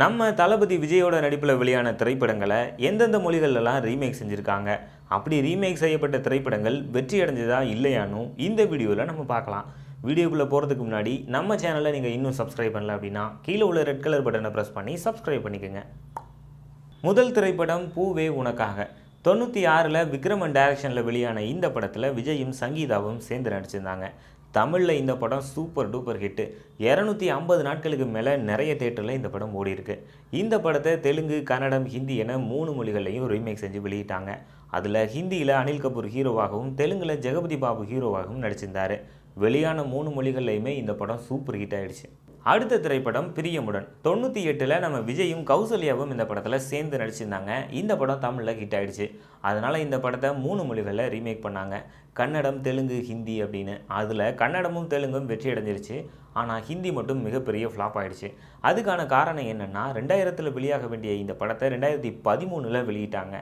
நம்ம தளபதி விஜயோட நடிப்பில் வெளியான திரைப்படங்களை எந்தெந்த மொழிகள்லாம் ரீமேக் செஞ்சுருக்காங்க? அப்படி ரீமேக் செய்யப்பட்ட திரைப்படங்கள் வெற்றி அடைஞ்சதா இல்லையானும் இந்த வீடியோவில் நம்ம பார்க்கலாம். வீடியோக்குள்ளே போகிறதுக்கு முன்னாடி நம்ம சேனலை நீங்கள் இன்னும் சப்ஸ்கிரைப் பண்ணல அப்படின்னா கீழே உள்ள ரெட் கலர் பட்டனை ப்ரெஸ் பண்ணி சப்ஸ்கிரைப் பண்ணிக்கோங்க. முதல் திரைப்படம் பூவே உனக்காக. தொண்ணூற்றி ஆறில் விக்ரமன் டைரக்ஷனில் வெளியான இந்த படத்தில் விஜயும் சங்கீதாவும் சேர்ந்து நடிச்சிருந்தாங்க. தமிழில் இந்த படம் சூப்பர் டூப்பர் ஹிட்டு இரநூத்தி ஐம்பது நாட்களுக்கு மேலே நிறைய தேட்டரில் இந்த படம் ஓடி இருக்கு இந்த படத்தை தெலுங்கு கன்னடம் ஹிந்தி என மூணு மொழிகள்லையும் ரீமேக் செஞ்சு வெளியிட்டாங்க. அதில் ஹிந்தியில் அனில் கபூர் ஹீரோவாகவும் தெலுங்கில் ஜெகபதி பாபு ஹீரோவாகவும் நடிச்சிருந்தார். வெளியான மூணு மொழிகள்லையுமே இந்த படம் சூப்பர் ஹிட் ஆயிடுச்சு. அடுத்த திரைப்படம் பிரியமுடன். தொண்ணூற்றி எட்டில் நம்ம விஜயும் கௌசல்யாவும் இந்த படத்தில் சேர்ந்து நடிச்சிருந்தாங்க. இந்த படம் தமிழில் ஹிட் ஆகிடுச்சு அதனால் இந்த படத்தை மூணு மொழிகளில் ரீமேக் பண்ணாங்க. கன்னடம் தெலுங்கு ஹிந்தி அப்படின்னு. அதில் கன்னடமும் தெலுங்கும் வெற்றி அடைஞ்சிருச்சு. ஆனால் ஹிந்தி மட்டும் மிகப்பெரிய ஃப்ளாப் ஆகிடுச்சு அதுக்கான காரணம் என்னென்னா ரெண்டாயிரத்தில் வெளியாக வேண்டிய இந்த படத்தை ரெண்டாயிரத்தி பதிமூணில் வெளியிட்டாங்க.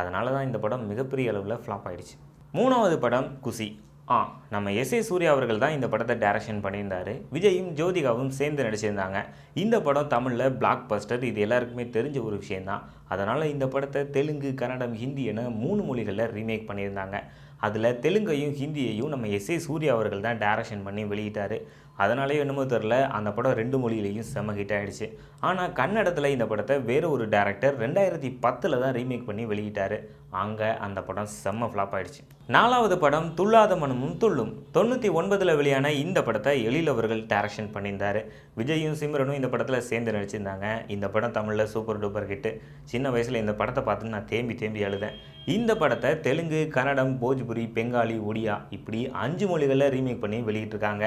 அதனால தான் இந்த படம் மிகப்பெரிய அளவில் ஃப்ளாப் ஆகிடுச்சு மூணாவது படம் குசி. ஆ நம்ம எஸ் ஏ சூர்யா அவர்கள் தான் இந்த படத்தை டைரக்ஷன் பண்ணியிருந்தாரு. விஜயும் ஜோதிகாவும் சேர்ந்து நடிச்சிருந்தாங்க. இந்த படம் தமிழில் பிளாக் பஸ்டர் இது எல்லாருக்குமே தெரிஞ்ச ஒரு விஷயந்தான் அதனால் இந்த படத்தை தெலுங்கு கன்னடம் ஹிந்தி என மூணு மொழிகளில் ரீமேக் பண்ணியிருந்தாங்க. அதில் தெலுங்கையும் ஹிந்தியையும் நம்ம எஸ் ஏ சூர்யா அவர்கள் தான் டைரக்ஷன் பண்ணி வெளியிட்டார். அதனாலே என்னமோ தெரில அந்த படம் ரெண்டு மொழியிலையும் செம்ம ஹிட் ஆகிடுச்சு ஆனால் கன்னடத்தில் இந்த படத்தை வேறு ஒரு டேரக்டர் ரெண்டாயிரத்தி பத்தில் தான் ரீமேக் பண்ணி வெளியிட்டார். அங்கே அந்த படம் செம்ம ஃப்ளாப் ஆகிடுச்சு நாலாவது படம் துள்ளாத மனமும் துள்ளும். தொண்ணூற்றி ஒன்பதில் வெளியான இந்த படத்தை எழில் அவர்கள் டேரக்ஷன் பண்ணியிருந்தார். விஜயும் சிம்ரனும் இந்த படத்தில் சேர்ந்து நடிச்சிருந்தாங்க. இந்த படம் தமிழில் சூப்பர் டூப்பர் ஹிட்டு சின்ன வயசில் இந்த படத்தை பார்த்து நான் தேம்பி தேம்பி அழுதேன். இந்த படத்தை தெலுங்கு கன்னடம் போஜ்புரி பெங்காலி ஒடியா இப்படி அஞ்சு மொழிகளில் ரீமேக் பண்ணி வெளியிட்டிருக்காங்க.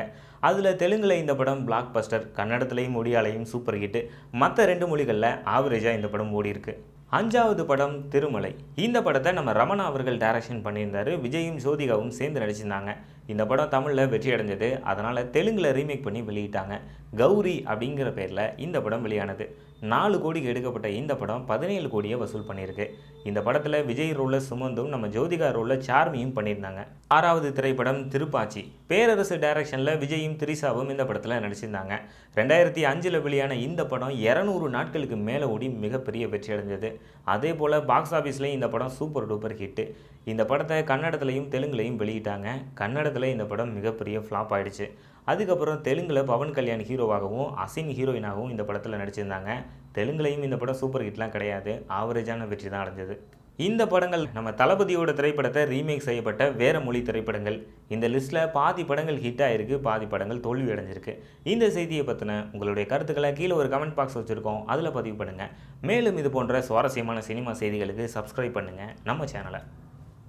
அதில் தெலுங்கில் இந்த படம் பிளாக் பஸ்டர் கன்னடத்துலேயும் ஒடியாலையும் சூப்பர் ஹிட்டு மற்ற ரெண்டு மொழிகளில் ஆவரேஜாக இந்த படம் ஓடி இருக்குது அஞ்சாவது படம் திருமலை. இந்த படத்தை நம்ம ரமணா அவர்கள் டைரக்ஷன் பண்ணியிருந்தாரு. விஜயும் ஜோதிகாவும் சேர்ந்து நடிச்சிருந்தாங்க. இந்த படம் தமிழில் வெற்றி அடைஞ்சது. அதனால் தெலுங்கில் ரீமேக் பண்ணி வெளியிட்டாங்க. கௌரி அப்படிங்கிற பேரில் இந்த படம் வெளியானது. நாலு கோடிக்கு எடுக்கப்பட்ட இந்த படம் பதினேழு கோடியை வசூல் பண்ணியிருக்கு. இந்த படத்தில் விஜய் ரோலில் சுமந்தும் நம்ம ஜோதிகா ரோலில் சார்மியும் பண்ணியிருந்தாங்க. ஆறாவது திரைப்படம் திருப்பாச்சி. பேரரசு டைரக்ஷனில் விஜயும் திரிசாவும் இந்த படத்தில் நடிச்சிருந்தாங்க. ரெண்டாயிரத்தி அஞ்சில் வெளியான இந்த படம் இரநூறு நாட்களுக்கு மேலே ஓடி மிகப்பெரிய வெற்றி அடைஞ்சது. அதே போல் பாக்ஸ் ஆஃபீஸ்லேயும் இந்த படம் சூப்பர் டூப்பர் ஹிட்டு இந்த படத்தை கன்னடத்துலையும் தெலுங்குலையும் வெளியிட்டாங்க. கன்னட கன்னடத்தில் இந்த படம் மிகப்பெரிய ஃப்ளாப் ஆயிடுச்சு. அதுக்கப்புறம் தெலுங்கில் பவன் கல்யாண் ஹீரோவாகவும் அசின் ஹீரோயினாகவும் இந்த படத்தில் நடிச்சிருந்தாங்க. தெலுங்குலையும் இந்த படம் சூப்பர் ஹிட்லாம் கிடையாது. ஆவரேஜான வெற்றி தான் அடைஞ்சது. இந்த படங்கள் நம்ம தளபதியோட திரைப்படத்தை ரீமேக் செய்யப்பட்ட வேற மொழி திரைப்படங்கள். இந்த லிஸ்ட்டில் பாதி படங்கள் ஹிட் ஆகிருக்கு பாதி படங்கள் தோல்வி அடைஞ்சிருக்கு. இந்த செய்தியை பற்றின உங்களுடைய கருத்துக்களை கீழே ஒரு கமெண்ட் பாக்ஸ் வச்சுருக்கோம். அதில் பதிவு பண்ணுங்கள் மேலும் இது போன்ற சுவாரஸ்யமான சினிமா செய்திகளுக்கு சப்ஸ்கிரைப் பண்ணுங்கள் நம்ம சேனலை